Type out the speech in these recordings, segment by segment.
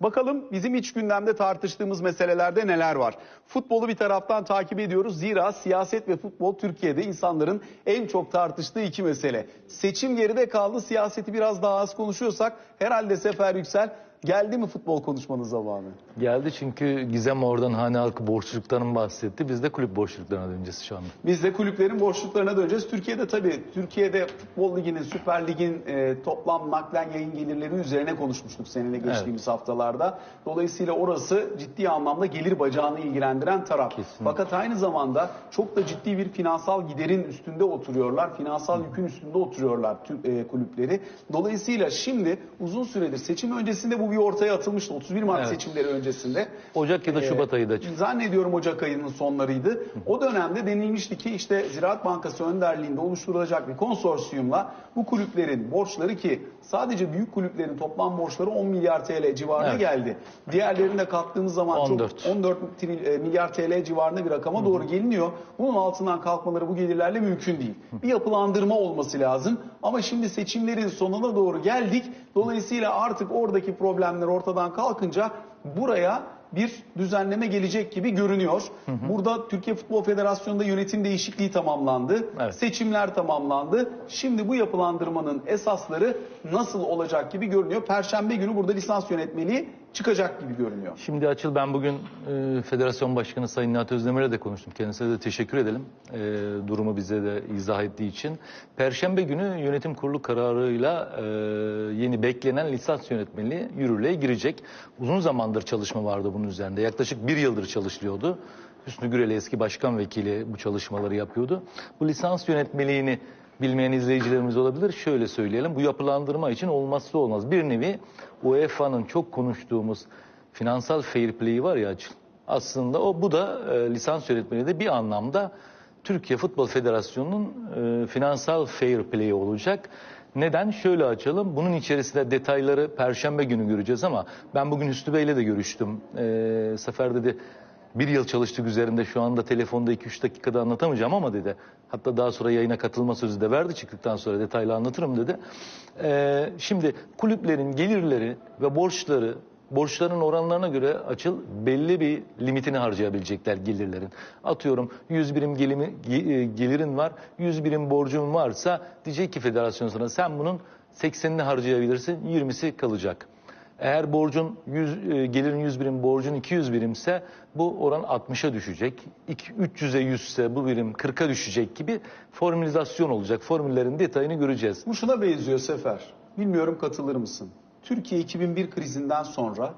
Bakalım bizim iç gündemde tartıştığımız meselelerde neler var? Futbolu bir taraftan takip ediyoruz. Zira siyaset ve futbol Türkiye'de insanların en çok tartıştığı iki mesele. Seçim geride kaldı. Siyaseti biraz daha az konuşuyorsak herhalde Sefer Yüksel geldi mi futbol konuşmanın zamanı? Geldi çünkü Gizem oradan hane halkı borçluluklarından bahsetti. Biz de kulüp borçluluklarına döneceğiz şu anda. Biz de kulüplerin borçluklarına döneceğiz. Türkiye'de tabii Türkiye'de Futbol Ligi'nin, Süper Lig'in e, toplam naklen yayın gelirleri üzerine konuşmuştuk seninle geçtiğimiz haftalarda. Dolayısıyla orası ciddi anlamda gelir bacağını ilgilendiren taraf. Kesinlikle. Fakat aynı zamanda çok da ciddi bir finansal giderin üstünde oturuyorlar. Finansal yükün üstünde oturuyorlar tüm e, kulüpleri. Dolayısıyla şimdi uzun süredir seçim öncesinde bu bir ortaya atılmıştı. 31 Mart Evet. seçimleri öncesinde. Ocak ya da Ee, Şubat ayı da çıktı. Zannediyorum Ocak ayının sonlarıydı. O dönemde denilmişti ki işte Ziraat Bankası önderliğinde oluşturulacak bir konsorsiyumla bu kulüplerin borçları ki sadece büyük kulüplerin toplam borçları 10 milyar TL civarına Evet. geldi. Diğerlerine kattığımız zaman 14. çok 14 tril- e, milyar TL civarında bir rakama doğru geliniyor. Bunun altından kalkmaları bu gelirlerle mümkün değil. Bir yapılandırma olması lazım. Ama şimdi seçimlerin sonuna doğru geldik. Dolayısıyla artık oradaki problemler ortadan kalkınca buraya bir düzenleme gelecek gibi görünüyor. Burada Türkiye Futbol Federasyonu'nda yönetim değişikliği tamamlandı. Evet. Seçimler tamamlandı. Şimdi bu yapılandırmanın esasları nasıl olacak gibi görünüyor. Perşembe günü burada lisans yönetmeliği çıkacak gibi görünüyor. Şimdi Açıl ben bugün e, Federasyon Başkanı Sayın Nihat Özdemir'e de konuştum. Kendisine de teşekkür edelim. E, durumu bize de izah ettiği için. Perşembe günü yönetim kurulu kararıyla e, yeni beklenen lisans yönetmeliği yürürlüğe girecek. Uzun zamandır çalışma vardı bunun üzerinde. Yaklaşık bir yıldır çalışılıyordu. Hüsnü Gürel eski başkan vekili bu çalışmaları yapıyordu. Bu lisans yönetmeliğini bilmeyen izleyicilerimiz olabilir. Şöyle söyleyelim. Bu yapılandırma için olmazsa olmaz. Bir nevi UEFA'nın çok konuştuğumuz finansal fair play var ya Açıl. Aslında o bu da e, lisans yönetmeliği de bir anlamda Türkiye Futbol Federasyonu'nun e, finansal fair play olacak. Neden? Şöyle açalım. Bunun içerisinde detayları Perşembe günü göreceğiz ama ben bugün Hüsnü Bey'le de görüştüm. E, Sefer dedi bir yıl çalıştık üzerinde şu anda telefonda 2-3 dakikada anlatamayacağım ama dedi. Hatta daha sonra yayına katılma sözü de verdi çıktıktan sonra detaylı anlatırım dedi. Ee, şimdi kulüplerin gelirleri ve borçları borçların oranlarına göre açıl belli bir limitini harcayabilecekler gelirlerin. Atıyorum 100 birim gelimi, ge- e, gelirin var 100 birim borcun varsa diyecek ki federasyon sana sen bunun 80'ini harcayabilirsin 20'si kalacak. Eğer borcun 100, e, gelirin 100 birim, borcun 200 birimse bu oran 60'a düşecek. İki- 300'e 100 ise bu birim 40'a düşecek gibi formülizasyon olacak. Formüllerin detayını göreceğiz. Bu şuna benziyor Sefer. Bilmiyorum katılır mısın? Türkiye 2001 krizinden sonra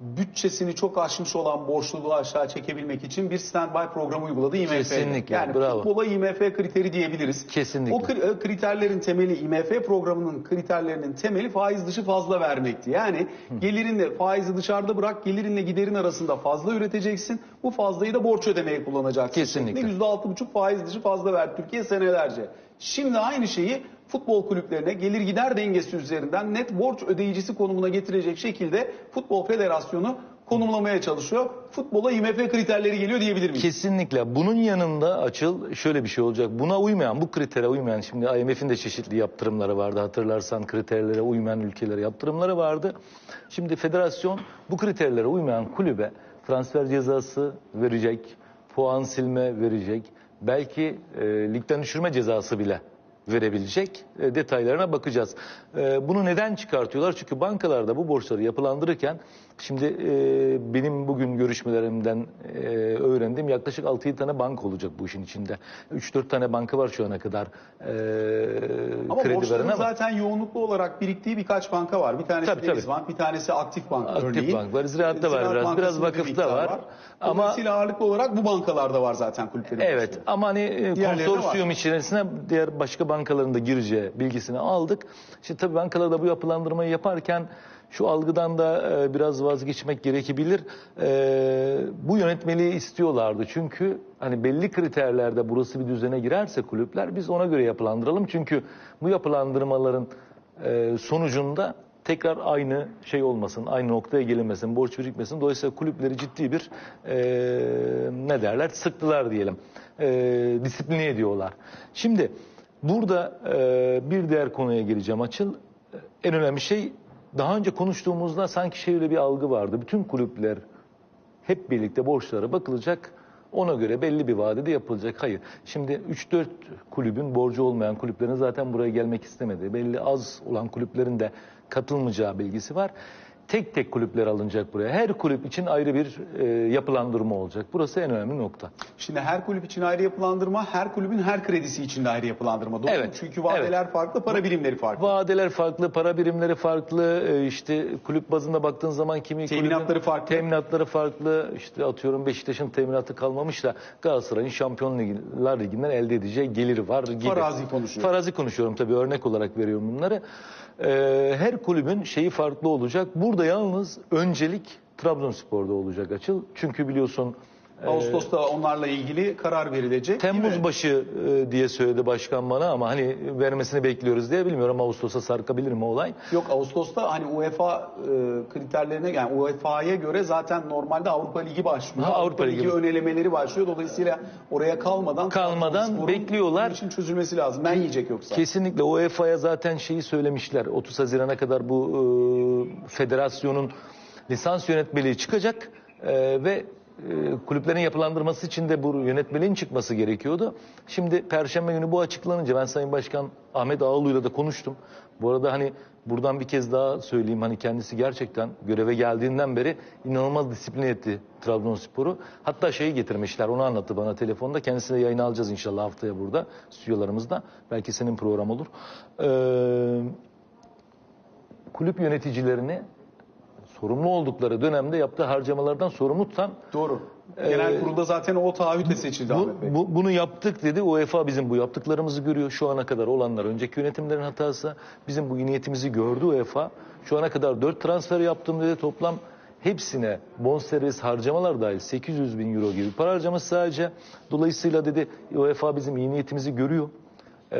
bütçesini çok aşmış olan borçluluğu aşağı çekebilmek için bir standby programı uyguladı IMF. Kesinlikle, Yani bravo. futbola IMF kriteri diyebiliriz. Kesinlikle. O kri- e, kriterlerin temeli IMF programının kriterlerinin temeli faiz dışı fazla vermekti. Yani gelirinle faizi dışarıda bırak gelirinle giderin arasında fazla üreteceksin. Bu fazlayı da borç ödemeye kullanacaksın. Kesinlikle. şeklinde %6,5 faiz dışı fazla verdi Türkiye senelerce. Şimdi aynı şeyi futbol kulüplerine gelir gider dengesi üzerinden net borç ödeyicisi konumuna getirecek şekilde Futbol Federasyonu konumlamaya çalışıyor. Futbola IMF kriterleri geliyor diyebilir miyiz? Kesinlikle. Bunun yanında açıl şöyle bir şey olacak. Buna uymayan, bu kritere uymayan şimdi IMF'in de çeşitli yaptırımları vardı. Hatırlarsan kriterlere uymayan ülkelere yaptırımları vardı. Şimdi federasyon bu kriterlere uymayan kulübe transfer cezası verecek, puan silme verecek. Belki e, ligden düşürme cezası bile verebilecek e, detaylarına bakacağız. E, bunu neden çıkartıyorlar? Çünkü bankalarda bu borçları yapılandırırken şimdi e, benim bugün görüşmelerimden e, öğrendiğim yaklaşık 6-7 tane banka olacak bu işin içinde. 3-4 tane banka var şu ana kadar e, Ama kredi veren ama zaten yoğunluklu olarak biriktiği birkaç banka var. Bir tanesi Tabii, Deniz tabii. Bank, bir tanesi Aktif Bank Aktif örneğin. Bank var, Ziraat'ta var biraz, biraz bir vakıfta miktar var. Ama- Dolayısıyla ağırlıklı olarak bu bankalarda var zaten kulüplerin. Evet borçları. ama hani e, konsorsiyum var. içerisine diğer başka bankaların da gireceği bilgisini aldık. Şimdi tabii bankalar da bu yapılandırmayı yaparken şu algıdan da e, biraz vazgeçmek gerekebilir. E, bu yönetmeliği istiyorlardı. Çünkü hani belli kriterlerde burası bir düzene girerse kulüpler biz ona göre yapılandıralım. Çünkü bu yapılandırmaların e, sonucunda tekrar aynı şey olmasın, aynı noktaya gelinmesin, borç birikmesin. Dolayısıyla kulüpleri ciddi bir ne derler sıktılar diyelim. Disipline ediyorlar. Şimdi burada bir diğer konuya gireceğim açıl. En önemli şey daha önce konuştuğumuzda sanki şöyle bir algı vardı. Bütün kulüpler hep birlikte borçlara bakılacak. Ona göre belli bir vadede yapılacak. Hayır. Şimdi 3-4 kulübün borcu olmayan kulüplerin zaten buraya gelmek istemedi. Belli az olan kulüplerin de katılmayacağı bilgisi var. Tek tek kulüpler alınacak buraya. Her kulüp için ayrı bir e, yapılandırma olacak. Burası en önemli nokta. Şimdi her kulüp için ayrı yapılandırma, her kulübün her kredisi için de ayrı yapılandırma. Doğru mu? Evet, Çünkü vadeler farklı, para birimleri farklı. Vadeler farklı, para birimleri farklı, e, işte kulüp bazında baktığın zaman kimi Teminatları kulübün farklı. Teminatları farklı. İşte atıyorum Beşiktaş'ın teminatı kalmamış da Galatasaray'ın Şampiyon Ligi'ler Ligi'nden elde edeceği geliri var gibi. Farazi konuşuyor. Farazi konuşuyorum tabii örnek olarak veriyorum bunları. E, her kulübün şeyi farklı olacak. Burada yalnız öncelik Trabzonspor'da olacak açıl. Çünkü biliyorsun Ağustos'ta onlarla ilgili karar verilecek. Temmuz başı e, diye söyledi başkan bana ama hani vermesini bekliyoruz diye bilmiyorum Ağustos'a sarkabilir mi olay? Yok Ağustos'ta hani UEFA e, kriterlerine yani UEFA'ya göre zaten normalde Avrupa Ligi başlıyor. Ha, Avrupa Ligi. ön elemeleri başlıyor. Dolayısıyla oraya kalmadan Kalmadan bekliyorlar. bunun için çözülmesi lazım. Ben yiyecek yoksa. Kesinlikle UEFA'ya zaten şeyi söylemişler. 30 Haziran'a kadar bu e, federasyonun lisans yönetmeliği çıkacak e, ve kulüplerin yapılandırması için de bu yönetmeliğin çıkması gerekiyordu. Şimdi Perşembe günü bu açıklanınca ben Sayın Başkan Ahmet Ağaoğlu'yla da konuştum. Bu arada hani buradan bir kez daha söyleyeyim hani kendisi gerçekten göreve geldiğinden beri inanılmaz disiplin etti Trabzonspor'u. Hatta şeyi getirmişler onu anlattı bana telefonda. Kendisine yayın alacağız inşallah haftaya burada stüdyolarımızda. Belki senin program olur. Ee, kulüp yöneticilerini sorumlu oldukları dönemde yaptığı harcamalardan sorumlu tutan Doğru. Genel Ee, kurulda zaten o taahhütle seçildi bu, Ahmet Bey. bu- bunu yaptık dedi. UEFA bizim bu yaptıklarımızı görüyor. Şu ana kadar olanlar önceki yönetimlerin hatası. Bizim bu niyetimizi gördü UEFA. Şu ana kadar 4 transfer yaptım dedi. Toplam hepsine bonservis harcamalar dahil 800 bin euro gibi para harcaması sadece. Dolayısıyla dedi UEFA bizim iyi niyetimizi görüyor. Ee,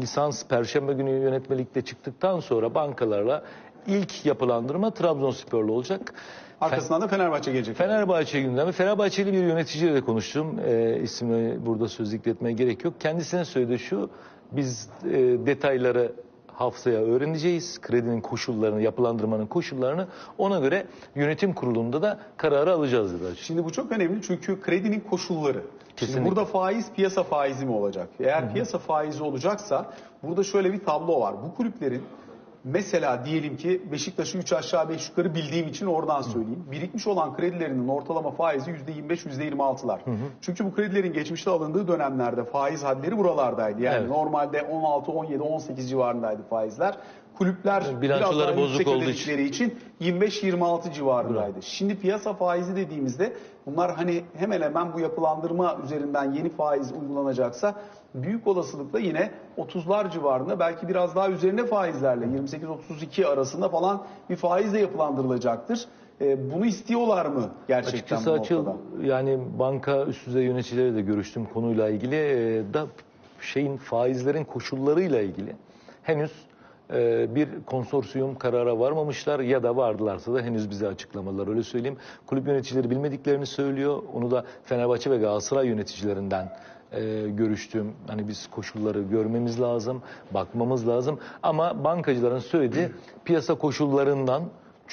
lisans Perşembe günü yönetmelikte çıktıktan sonra bankalarla ilk yapılandırma Trabzonspor'la olacak. Arkasından da Fenerbahçe gelecek. Fenerbahçe gündemi. Fenerbahçeli bir yöneticiyle de konuştum. E, ismini burada söz zikretmeye gerek yok. Kendisine söyledi şu. Biz e, detayları haftaya öğreneceğiz. Kredinin koşullarını, yapılandırmanın koşullarını. Ona göre yönetim kurulunda da kararı alacağız dedi. Şimdi bu çok önemli çünkü kredinin koşulları. Şimdi Kesinlikle. burada faiz piyasa faizi mi olacak? Eğer piyasa faizi olacaksa burada şöyle bir tablo var. Bu kulüplerin mesela diyelim ki Beşiktaş'ı 3 aşağı 5 yukarı bildiğim için oradan söyleyeyim. Birikmiş olan kredilerinin ortalama faizi %25 %26'lar. Çünkü bu kredilerin geçmişte alındığı dönemlerde faiz hadleri buralardaydı. Yani Evet. normalde 16, 17, 18 civarındaydı faizler. Kulüpler Bilançoları biraz daha bozuk olduğu ödedikleri için 25-26 civarındaydı. Şimdi piyasa faizi dediğimizde bunlar hani hemen hemen bu yapılandırma üzerinden yeni faiz uygulanacaksa büyük olasılıkla yine 30'lar civarında belki biraz daha üzerine faizlerle 28-32 arasında falan bir faizle yapılandırılacaktır. Ee, bunu istiyorlar mı gerçekten Açıkçası bu açıl yani banka üst düzey yöneticileriyle de görüştüm konuyla ilgili e, da şeyin faizlerin koşullarıyla ilgili henüz e, bir konsorsiyum karara varmamışlar ya da vardılarsa da henüz bize açıklamadılar öyle söyleyeyim. Kulüp yöneticileri bilmediklerini söylüyor. Onu da Fenerbahçe ve Galatasaray yöneticilerinden e, görüştüm. Hani biz koşulları görmemiz lazım, bakmamız lazım. Ama bankacıların söylediği piyasa koşullarından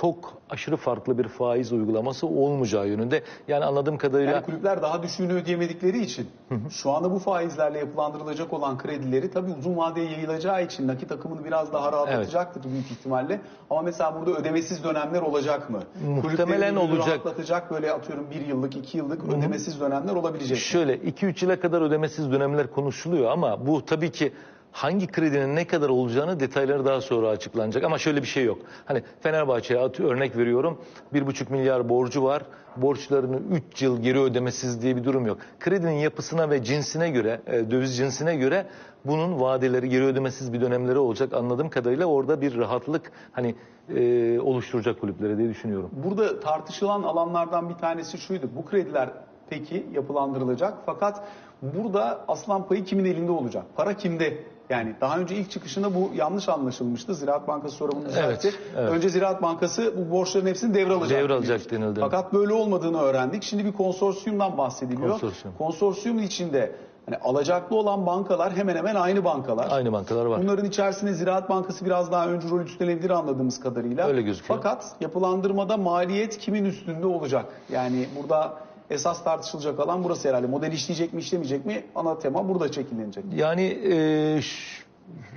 çok aşırı farklı bir faiz uygulaması olmayacağı yönünde. Yani anladığım kadarıyla Yani kulüpler daha düşüğünü ödeyemedikleri için şu anda bu faizlerle yapılandırılacak olan kredileri tabii uzun vadeye yayılacağı için nakit akımını biraz daha rahatlatacaktır büyük ihtimalle. Ama mesela burada ödemesiz dönemler olacak mı? Muhtemelen olacak. Rahatlatacak böyle atıyorum bir yıllık, iki yıllık ödemesiz dönemler olabilecek. Şöyle 2-3 yıla kadar ödemesiz dönemler konuşuluyor ama bu tabii ki hangi kredinin ne kadar olacağını detayları daha sonra açıklanacak. Ama şöyle bir şey yok. Hani Fenerbahçe'ye örnek veriyorum 1,5 milyar borcu var. Borçlarını 3 yıl geri ödemesiz diye bir durum yok. Kredinin yapısına ve cinsine göre, e, döviz cinsine göre bunun vadeleri geri ödemesiz bir dönemleri olacak. Anladığım kadarıyla orada bir rahatlık hani e, oluşturacak kulüplere diye düşünüyorum. Burada tartışılan alanlardan bir tanesi şuydu. Bu krediler peki yapılandırılacak fakat burada aslan payı kimin elinde olacak? Para kimde? Yani daha önce ilk çıkışında bu yanlış anlaşılmıştı. Ziraat Bankası sonra bunu düzeltti. Evet, evet. Önce Ziraat Bankası bu borçların hepsini devralacak. Devralacak denildi. Fakat böyle olmadığını öğrendik. Şimdi bir konsorsiyumdan bahsediliyor. Konsorsiyum. Konsorsiyumun içinde Hani alacaklı olan bankalar hemen hemen aynı bankalar. Aynı bankalar var. Bunların içerisinde Ziraat Bankası biraz daha öncü rol üstlenebilir anladığımız kadarıyla. Öyle gözüküyor. Fakat yapılandırmada maliyet kimin üstünde olacak? Yani burada esas tartışılacak alan burası herhalde. Model işleyecek mi işlemeyecek mi? Ana tema burada şekillenecek. Yani e,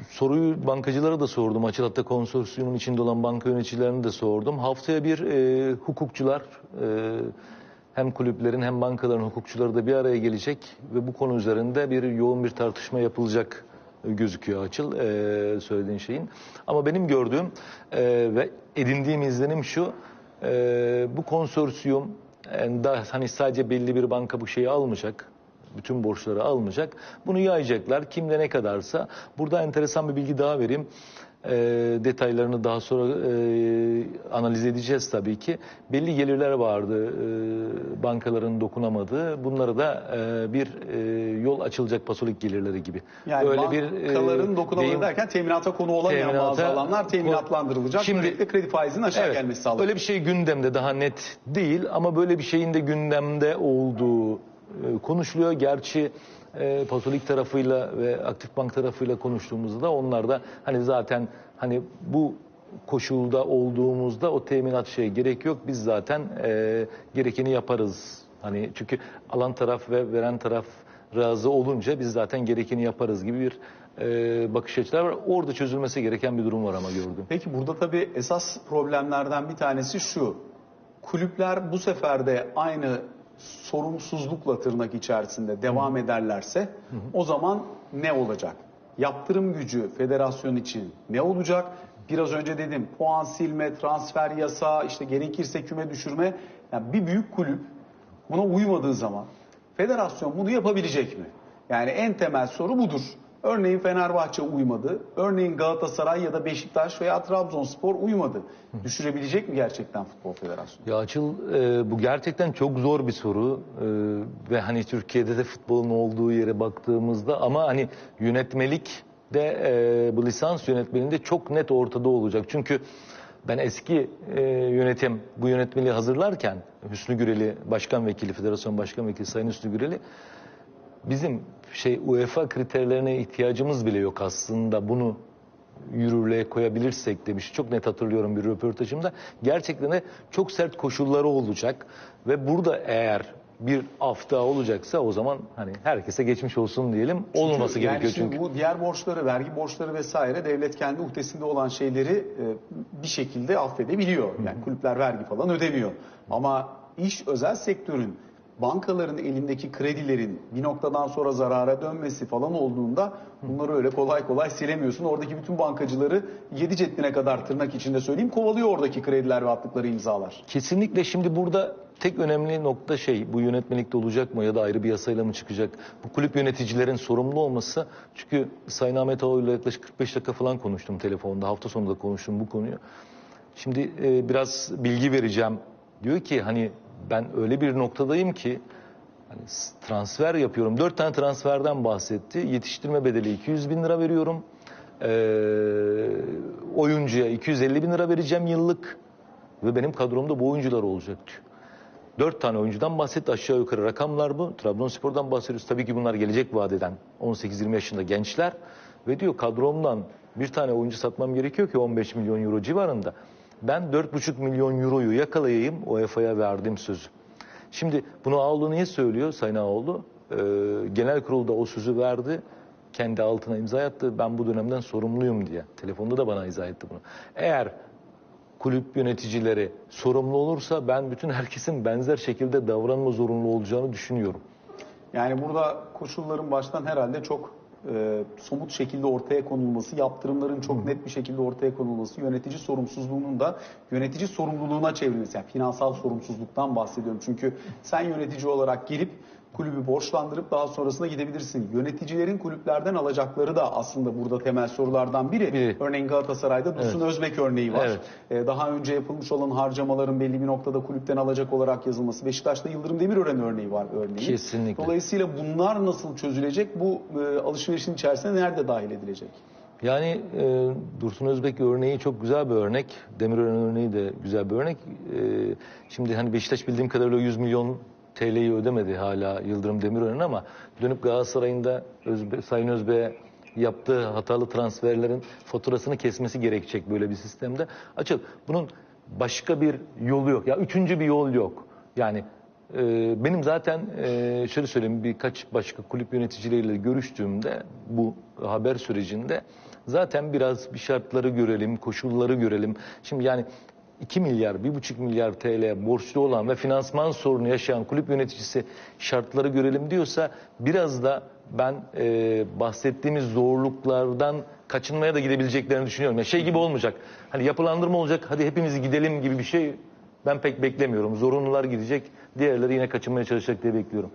soruyu bankacılara da sordum. Açıl Hatta konsorsiyumun içinde olan banka yöneticilerine de sordum. Haftaya bir e, hukukçular e, hem kulüplerin hem bankaların hukukçuları da bir araya gelecek ve bu konu üzerinde bir yoğun bir tartışma yapılacak gözüküyor Açıl e, söylediğin şeyin. Ama benim gördüğüm e, ve edindiğim izlenim şu. e, bu konsorsiyum yani daha hani sadece belli bir banka bu şeyi almayacak bütün borçları almayacak. Bunu yayacaklar. Kimde ne kadarsa. Burada enteresan bir bilgi daha vereyim. Ee, detaylarını daha sonra e, analiz edeceğiz tabii ki. Belli gelirler vardı e, bankaların dokunamadığı. Bunlara da e, bir e, yol açılacak pasolik gelirleri gibi. Yani Öyle bir, e, bankaların dokunamadığı deyim- derken teminata konu olamayan bazı Teminata- alanlar teminatlandırılacak. Şimdi- Böylelikle kredi faizinin aşağı Evet, gelmesi sağlanacak. Öyle bir şey gündemde daha net değil ama böyle bir şeyin de gündemde olduğu e, konuşuluyor. Gerçi e, Pasolik tarafıyla ve Aktif Bank tarafıyla konuştuğumuzda onlar da hani zaten hani bu koşulda olduğumuzda o teminat şeye gerek yok. Biz zaten e, gerekeni yaparız. Hani çünkü alan taraf ve veren taraf razı olunca biz zaten gerekeni yaparız gibi bir e, bakış açıları var. Orada çözülmesi gereken bir durum var ama gördüm. Peki burada tabii esas problemlerden bir tanesi şu. Kulüpler bu sefer de aynı sorumsuzlukla tırnak içerisinde devam ederlerse o zaman ne olacak? Yaptırım gücü federasyon için ne olacak? Biraz önce dedim puan silme, transfer yasağı, işte gerekirse küme düşürme. Yani bir büyük kulüp buna uymadığı zaman federasyon bunu yapabilecek mi? Yani en temel soru budur. Örneğin Fenerbahçe uymadı. Örneğin Galatasaray ya da Beşiktaş veya Trabzonspor uymadı. Düşürebilecek mi gerçekten Futbol Federasyonu? Ya Açıl e, bu gerçekten çok zor bir soru E, ve hani Türkiye'de de futbolun olduğu yere baktığımızda ama hani yönetmelik de e, bu lisans yönetmeliğinde çok net ortada olacak. Çünkü ben eski e, yönetim bu yönetmeliği hazırlarken Hüsnü Güreli Başkan Vekili, Federasyon Başkan Vekili Sayın Hüsnü Güreli bizim şey UEFA kriterlerine ihtiyacımız bile yok aslında bunu yürürlüğe koyabilirsek demiş. Çok net hatırlıyorum bir röportajımda. Gerçekten de çok sert koşulları olacak ve burada eğer bir hafta olacaksa o zaman hani herkese geçmiş olsun diyelim. Olmaması Çünkü- gerekiyor yani şimdi çünkü. Bu diğer borçları, vergi borçları vesaire devlet kendi uhdesinde olan şeyleri e, bir şekilde affedebiliyor. Yani kulüpler vergi falan ödemiyor. Ama iş özel sektörün bankaların elindeki kredilerin bir noktadan sonra zarara dönmesi falan olduğunda bunları öyle kolay kolay silemiyorsun. Oradaki bütün bankacıları yedi ceddine kadar tırnak içinde söyleyeyim kovalıyor oradaki krediler ve attıkları imzalar. Kesinlikle şimdi burada tek önemli nokta şey bu yönetmelikte olacak mı ya da ayrı bir yasayla mı çıkacak? Bu kulüp yöneticilerin sorumlu olması. Çünkü Sayın Ahmet Ağoğlu ile yaklaşık 45 dakika falan konuştum telefonda. Hafta sonu da konuştum bu konuyu. Şimdi e, biraz bilgi vereceğim. Diyor ki hani ben öyle bir noktadayım ki hani transfer yapıyorum. Dört tane transferden bahsetti. Yetiştirme bedeli 200 bin lira veriyorum. Ee, oyuncuya 250 bin lira vereceğim yıllık. Ve benim kadromda bu oyuncular olacak diyor. Dört tane oyuncudan bahsetti aşağı yukarı rakamlar bu. Trabzonspor'dan bahsediyoruz. Tabii ki bunlar gelecek vadeden 18-20 yaşında gençler. Ve diyor kadromdan bir tane oyuncu satmam gerekiyor ki 15 milyon euro civarında. Ben 4,5 milyon euroyu yakalayayım UEFA'ya verdiğim sözü. Şimdi bunu Ağoğlu niye söylüyor Sayın Ağoğlu? Ee, genel kurulda o sözü verdi. Kendi altına imza attı. Ben bu dönemden sorumluyum diye. Telefonda da bana izah etti bunu. Eğer kulüp yöneticileri sorumlu olursa ben bütün herkesin benzer şekilde davranma zorunlu olacağını düşünüyorum. Yani burada koşulların baştan herhalde çok e, somut şekilde ortaya konulması, yaptırımların çok net bir şekilde ortaya konulması, yönetici sorumsuzluğunun da yönetici sorumluluğuna çevrilmesi. Yani finansal sorumsuzluktan bahsediyorum. Çünkü sen yönetici olarak gelip kulübü borçlandırıp daha sonrasında gidebilirsin. Yöneticilerin kulüplerden alacakları da aslında burada temel sorulardan biri. Biri. Örneğin Galatasaray'da Dursun Özbek örneği var. Evet. Ee, Daha önce yapılmış olan harcamaların belli bir noktada kulüpten alacak olarak yazılması. Beşiktaş'ta Yıldırım Demirören örneği var örneğin. Kesinlikle. Dolayısıyla bunlar nasıl çözülecek? Bu e, alışverişin içerisine nerede dahil edilecek? Yani e, Dursun Özbek örneği çok güzel bir örnek. Demirören örneği de güzel bir örnek. E, şimdi hani Beşiktaş bildiğim kadarıyla 100 milyon TL'yi ödemedi hala Yıldırım Demirören ama dönüp Galatasaray'ın da Özbe, Sayın Özbek'e yaptığı hatalı transferlerin faturasını kesmesi gerekecek böyle bir sistemde. Açıl bunun başka bir yolu yok. Ya üçüncü bir yol yok. Yani e, benim zaten e, şöyle söyleyeyim birkaç başka kulüp yöneticileriyle görüştüğümde bu haber sürecinde zaten biraz bir şartları görelim, koşulları görelim. Şimdi yani 2 milyar, 1,5 milyar TL borçlu olan ve finansman sorunu yaşayan kulüp yöneticisi şartları görelim diyorsa biraz da ben e, bahsettiğimiz zorluklardan kaçınmaya da gidebileceklerini düşünüyorum. Yani şey gibi olmayacak. Hani yapılandırma olacak, hadi hepimiz gidelim gibi bir şey ben pek beklemiyorum. Zorunlular gidecek, diğerleri yine kaçınmaya çalışacak diye bekliyorum.